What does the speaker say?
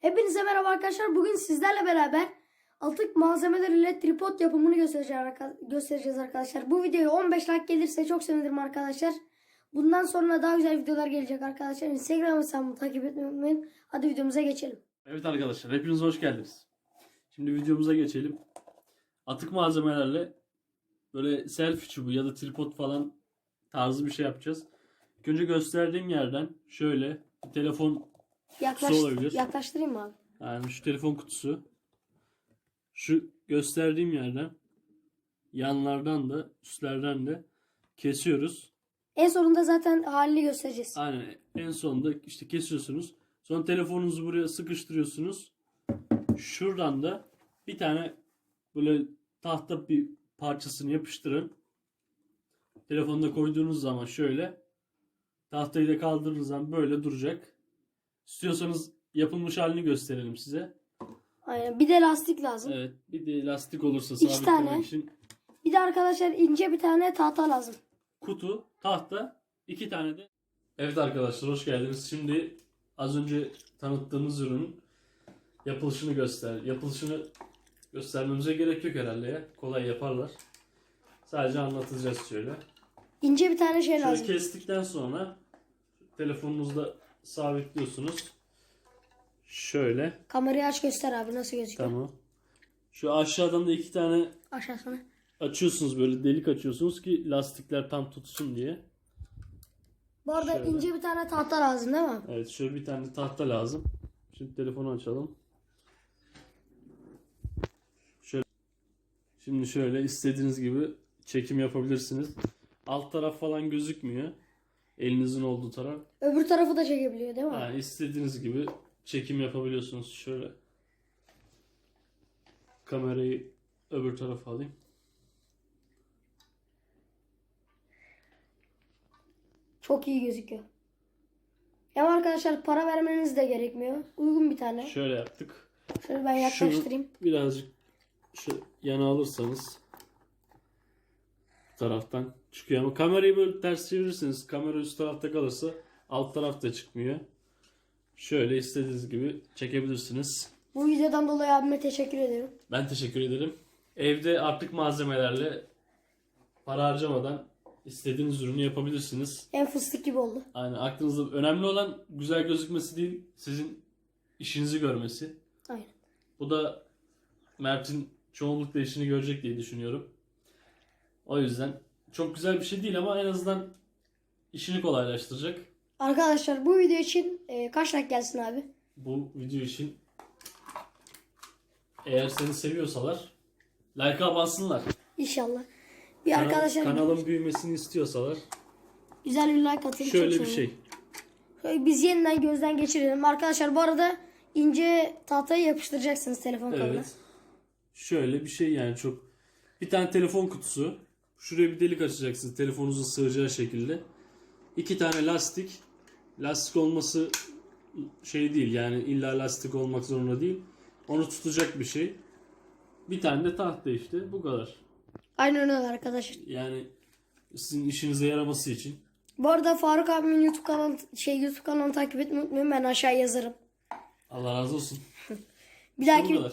Hepinize merhaba arkadaşlar. Bugün sizlerle beraber atık malzemeleriyle tripod yapımını göstereceğiz arkadaşlar. Bu videoya 15 like gelirse çok sevinirim arkadaşlar. Bundan sonra daha güzel videolar gelecek arkadaşlar. Instagram hesabımı takip etmeyi unutmayın. Hadi videomuza geçelim. Evet arkadaşlar hepiniz hoş geldiniz. Şimdi videomuza geçelim. Atık malzemelerle böyle selfie çubuğu ya da tripod falan tarzı bir şey yapacağız. İlk önce gösterdiğim yerden şöyle bir telefon Yaklaş, Kutusu olabilir. yaklaştırayım mı abi? yani şu telefon kutusu şu gösterdiğim yerden yanlardan da üstlerden de kesiyoruz. En sonunda zaten halini göstereceğiz. Aynen en sonunda işte kesiyorsunuz. Sonra telefonunuzu buraya sıkıştırıyorsunuz. Şuradan da bir tane böyle tahta bir parçasını yapıştırın. Telefonda koyduğunuz zaman şöyle tahtayı da kaldırdığınız zaman böyle duracak. İstiyorsanız yapılmış halini gösterelim size. Aynen. Bir de lastik lazım. Evet bir de lastik olursa İki sabitlemek tane. için Bir de arkadaşlar ince bir tane tahta lazım. kutu, tahta, iki tane de. Evet arkadaşlar hoş geldiniz. Şimdi az önce tanıttığımız ürünün yapılışını göster. Yapılışını göstermemize gerek yok herhalde ya. Kolay yaparlar. Sadece anlatacağız şöyle. İnce bir tane şey Şöyle lazım. kestikten sonra telefonunuzda sabitliyorsunuz. Şöyle. Kamerayı aç göster abi nasıl gözüküyor. Tamam. Şu aşağıdan da iki tane Aşağısına. açıyorsunuz böyle delik açıyorsunuz ki lastikler tam tutsun diye. Bu arada Şöyle. ince bir tane tahta lazım değil mi? Evet şöyle bir tane tahta lazım. Şimdi telefonu açalım. Şöyle. Şimdi şöyle istediğiniz gibi çekim yapabilirsiniz. Alt taraf falan gözükmüyor. Elinizin olduğu taraf. Öbür tarafı da çekebiliyor değil mi? Yani istediğiniz gibi çekim yapabiliyorsunuz. Şöyle. Kamerayı öbür tarafa alayım. Çok iyi gözüküyor. Hem arkadaşlar para vermeniz de gerekmiyor. Uygun bir tane. Şöyle yaptık. Şöyle ben yaklaştırayım. Şunu birazcık şu yana alırsanız taraftan çıkıyor ama kamerayı böyle ters çevirirseniz kamera üst tarafta kalırsa alt tarafta çıkmıyor. Şöyle istediğiniz gibi çekebilirsiniz. Bu videodan dolayı abime teşekkür ederim. Ben teşekkür ederim. Evde artık malzemelerle para harcamadan istediğiniz ürünü yapabilirsiniz. En fıstık gibi oldu. Yani aklınızda önemli olan güzel gözükmesi değil, sizin işinizi görmesi. Aynen. Bu da Mert'in çoğunlukla işini görecek diye düşünüyorum. O yüzden çok güzel bir şey değil ama en azından işini kolaylaştıracak. Arkadaşlar bu video için e, kaç like gelsin abi? Bu video için eğer seni seviyorsalar like'a bassınlar. İnşallah. Bir Kanal- arkadaşlar kanalın büyümesini istiyorsalar güzel bir like atın. şöyle bir şey. Şöyle biz yeniden gözden geçirelim. Arkadaşlar bu arada ince tahtayı yapıştıracaksınız telefon kabına. Evet. Şöyle bir şey yani çok. Bir tane telefon kutusu. Şuraya bir delik açacaksınız telefonunuzun sığacağı şekilde. İki tane lastik. Lastik olması şey değil yani illa lastik olmak zorunda değil. Onu tutacak bir şey. Bir tane de tahta işte bu kadar. Aynen öyle arkadaşlar. Yani sizin işinize yaraması için. Bu arada Faruk abimin YouTube kanalı şey YouTube kanalını takip etmeyi unutmayın. Ben aşağı yazarım. Allah razı olsun. Bir Bu dahaki kadar.